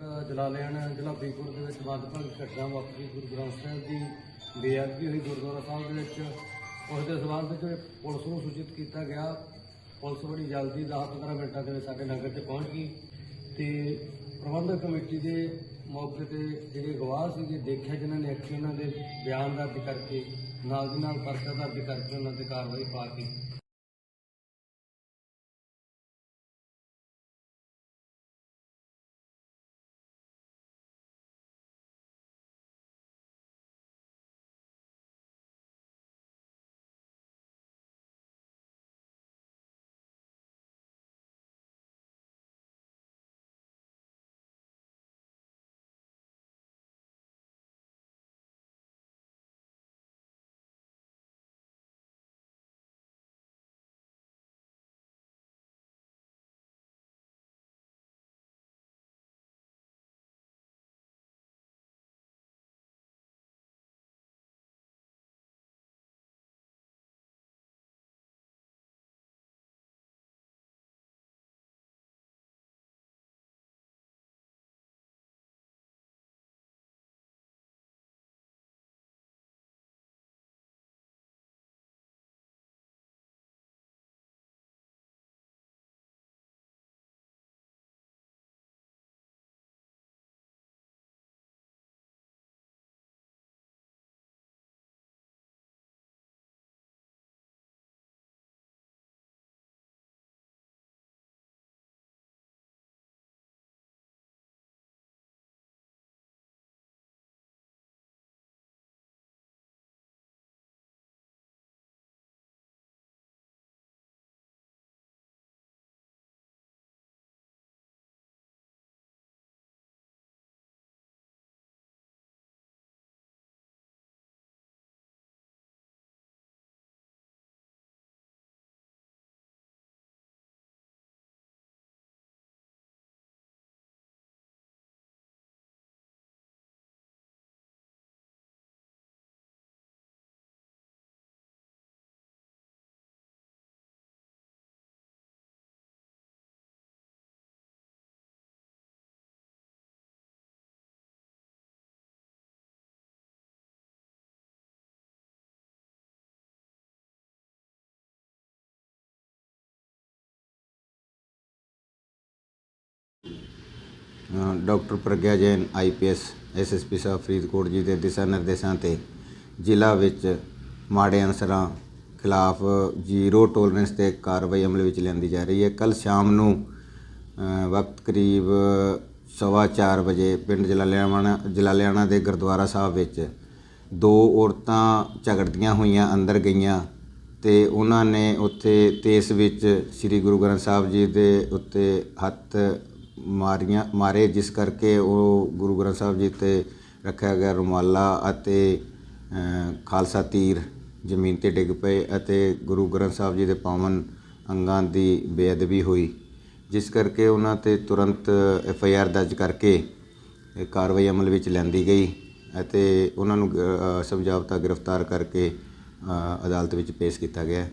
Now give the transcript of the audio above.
ਜਲਾਲਿਆਣ ਜ਼ਿਲ੍ਹਾ ਫਰੀਦਕੋਟ ਦੇ ਵਿੱਚ ਵੱਧ ਵੱਧ ਘਟਨਾ ਵਾਪਰੀ। ਗੁਰੂ ਗ੍ਰੰਥ ਸਾਹਿਬ ਦੀ ਬੇਅਦਬੀ ਹੋਈ ਗੁਰਦੁਆਰਾ ਸਾਹਿਬ ਦੇ ਵਿੱਚ। ਉਸ ਦੇ ਸਬੰਧ ਵਿੱਚ ਪੁਲਿਸ ਨੂੰ ਸੂਚਿਤ ਕੀਤਾ ਗਿਆ। ਪੁਲਿਸ ਬੜੀ ਜਲਦੀ 10-15 ਮਿੰਟਾਂ ਦੇ ਵਿੱਚ ਸਾਡੇ ਨਗਰ ਤੇ ਪਹੁੰਚ ਗਈ ਤੇ ਪ੍ਰਬੰਧਕ ਕਮੇਟੀ ਦੇ ਮੌਕੇ ਤੇ ਜਿਹੜੇ ਗਵਾਹ ਸੀਗੇ, ਦੇਖਿਆ ਜਿਨ੍ਹਾਂ ਨੇ ਅੱਖੀ ਉਹਨਾਂ ਦੇ ਬਿਆਨ ਦਰਜ ਕਰਕੇ, ਨਾਲ ਦੀ ਨਾਲ ਪਰਚਾ ਦਰਜ ਕਰਕੇ ਉਹਨਾਂ ਤੇ ਕਾਰਵਾਈ ਪਾ ਕੇ doctor Pragya Jain IPS SSP ਸਾਹਿਬ, ਫਰੀਦਕੋਟ ਜੀ ਦੇ ਦਿਸ਼ਾ ਨਿਰਦੇਸ਼ਾਂ ਤੇ ਜ਼ਿਲ੍ਹਾ ਵਿੱਚ ਮਾੜੇ ਅਨਸਰਾਂ ਖਿਲਾਫ ਜ਼ੀਰੋ ਟੋਲਰੈਂਸ ਤੇ ਕਾਰਵਾਈ ਅਮਲ ਵਿੱਚ ਲਿਆਂਦੀ ਜਾ ਰਹੀ ਹੈ। ਕੱਲ ਸ਼ਾਮ ਨੂੰ ਵਕਤ ਕਰੀਬ ਸਵਾ ਚਾਰ ਵਜੇ ਪਿੰਡ ਜਲਾਲਿਆਣਾ ਜਲਾਲਿਆਣਾ ਦੇ ਗੁਰਦੁਆਰਾ ਸਾਹਿਬ ਵਿੱਚ ਦੋ ਔਰਤਾਂ ਝਗੜਦੀਆਂ ਹੋਈਆਂ ਅੰਦਰ ਗਈਆਂ ਤੇ ਉਹਨਾਂ ਨੇ ਉੱਥੇ ਤੇਸ ਵਿੱਚ ਸ੍ਰੀ ਗੁਰੂ ਗ੍ਰੰਥ ਸਾਹਿਬ ਜੀ ਦੇ ਉੱਤੇ ਹੱਥ ਮਾਰੀਆਂ, ਮਾਰੇ, ਜਿਸ ਕਰਕੇ ਉਹ ਗੁਰੂ ਗ੍ਰੰਥ ਸਾਹਿਬ ਜੀ ਤੇ ਰੱਖਿਆ ਗਿਆ ਰੁਮਾਲਾ ਅਤੇ ਖਾਲਸਾ ਤੀਰ ਜ਼ਮੀਨ ਤੇ ਡਿੱਗ ਪਏ ਅਤੇ ਗੁਰੂ ਗ੍ਰੰਥ ਸਾਹਿਬ ਜੀ ਦੇ ਪਾਵਨ ਅੰਗਾਂ ਦੀ ਬੇਅਦਬੀ ਹੋਈ, ਜਿਸ ਕਰਕੇ ਉਹਨਾਂ ਤੇ ਤੁਰੰਤ ਐਫ ਆਈ ਆਰ ਦਰਜ ਕਰਕੇ ਕਾਰਵਾਈ ਅਮਲ ਵਿੱਚ ਲੈਂਦੀ ਗਈ ਅਤੇ ਉਹਨਾਂ ਨੂੰ ਸਮਝਾਵਤਾ ਗ੍ਰਿਫਤਾਰ ਕਰਕੇ ਅਦਾਲਤ ਵਿੱਚ ਪੇਸ਼ ਕੀਤਾ ਗਿਆ।